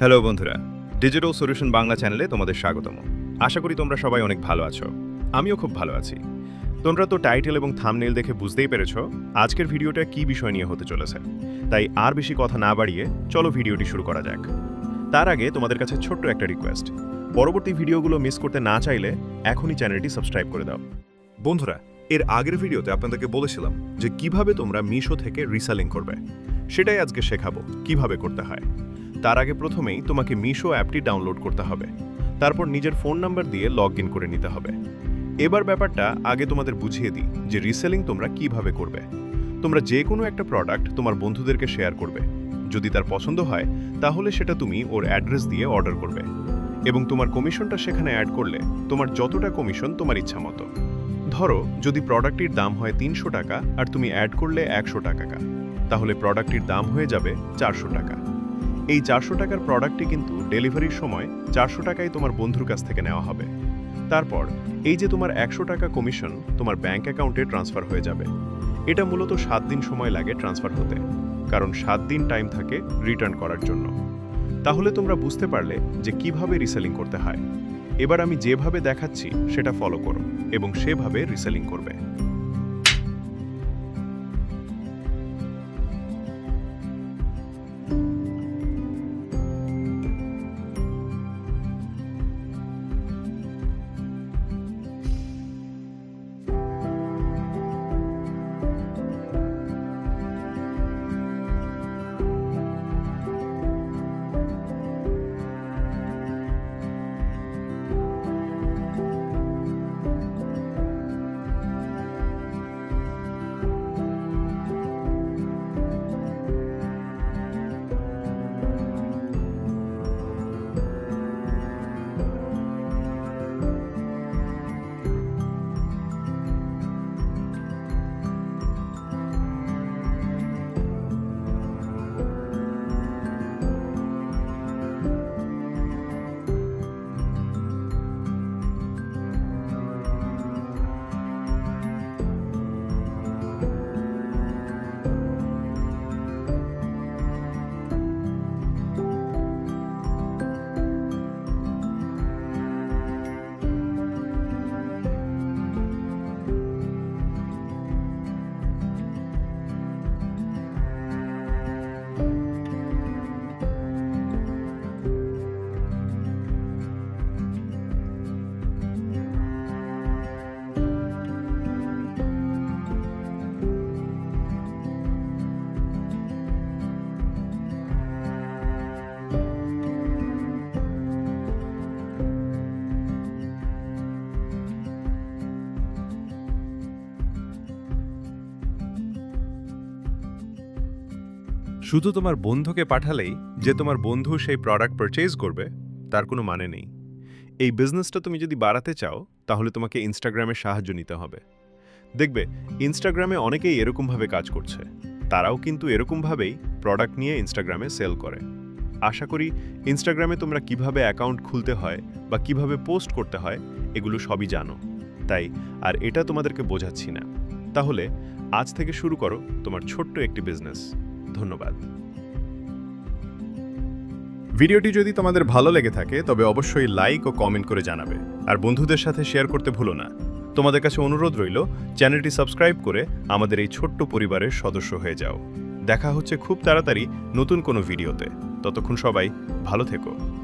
Hello বন্ধুরা digital solution Bangla চ্যানেলে তোমাদের স্বাগতম। আশা করি তোমরা সবাই অনেক ভালো আছো। আমিও খুব ভালো আছি। তোমরা তো টাইটেল এবং থামনেল দেখে বুঝতেই পেরেছ আজকের ভিডিওটা কি বিষয় নিয়ে হতে চলেছে। তাই আর বেশি কথা না বাড়িয়ে চলো ভিডিওটি শুরু করা যাক। তার আগে তোমাদের কাছে ছোট্ট একটা রিকোয়েস্ট পরবর্তী ভিডিওগুলো মিস করতে না চাইলে এখনই চ্যানেলটি সাবস্ক্রাইব করে দাও। বন্ধুরা, এর আগের ভিডিওতে আপনাদেরকে বলেছিলাম যে কীভাবে তোমরা মিশো থেকে রিসেলিং করবে। সেটাই আজকে শেখাবো, কীভাবে করতে হয়। তার আগে প্রথমেই তোমাকে মিশো অ্যাপটি ডাউনলোড করতে হবে। তারপর নিজের ফোন নাম্বার দিয়ে লগ ইন করে নিতে হবে। এবার ব্যাপারটা আগে তোমাদের বুঝিয়ে দিই যে রিসেলিং তোমরা কীভাবে করবে। তোমরা যে কোনো একটা প্রোডাক্ট তোমার বন্ধুদেরকে শেয়ার করবে। যদি তার পছন্দ হয়, তাহলে সেটা তুমি ওর অ্যাড্রেস দিয়ে অর্ডার করবে। এবং তোমার কমিশনটা সেখানে অ্যাড করলে তোমার যতটা কমিশন তোমার ইচ্ছা মতো ধরো, যদি প্রোডাক্টটির দাম হয় তিনশো টাকা আর তুমি অ্যাড করলে একশো টাকা তাহলে প্রোডাক্টটির দাম হয়ে যাবে চারশো টাকা। এই চারশো টাকার প্রোডাক্টটি কিন্তু ডেলিভারির সময় চারশো টাকাই তোমার বন্ধুর কাছ থেকে নেওয়া হবে। তারপর, এই যে তোমার একশো টাকা কমিশন তোমার ব্যাংক অ্যাকাউন্টে ট্রান্সফার হয়ে যাবে। এটা মূলত সাত দিন সময় লাগে ট্রান্সফার হতে, কারণ সাত দিন টাইম থাকে রিটার্ন করার জন্য। তাহলে তোমরা বুঝতে পারলে যে কীভাবে রিসেলিং করতে হয়। এবার আমি যেভাবে দেখাচ্ছি, সেটা ফলো করো এবং সেভাবে রিসেলিং করবে। শুধু তোমার বন্ধুকে পাঠালেই যে তোমার বন্ধু সেই প্রোডাক্ট পারচেজ করবে, তার কোনো মানে নেই। এই বিজনেসটা তুমি যদি বাড়াতে চাও, তাহলে তোমাকে ইনস্টাগ্রামের সাহায্য নিতে হবে। দেখবে ইনস্টাগ্রামে অনেকেই এরকমভাবে কাজ করছে। তারাও কিন্তু এরকমভাবেই প্রোডাক্ট নিয়ে ইনস্টাগ্রামে সেল করে। আশা করি ইনস্টাগ্রামে তোমরা কীভাবে অ্যাকাউন্ট খুলতে হয় বা কীভাবে পোস্ট করতে হয়, এগুলো সবই জানো। তাই, আর এটা তোমাদেরকে বোঝাচ্ছি না। তাহলে, আজ থেকে শুরু করো তোমার ছোট্ট একটি বিজনেস ধন্যবাদ। ভিডিওটি যদি তোমাদের ভালো লেগে থাকে, তবে অবশ্যই লাইক ও কমেন্ট করে জানাবে। আর বন্ধুদের সাথে শেয়ার করতে ভুলো না। তোমাদের কাছে অনুরোধ রইল, চ্যানেলটি সাবস্ক্রাইব করে আমাদের এই ছোট্ট পরিবারের সদস্য হয়ে যাও। দেখা হচ্ছে খুব তাড়াতাড়ি নতুন কোনো ভিডিওতে। ততক্ষণ সবাই ভালো থেকো।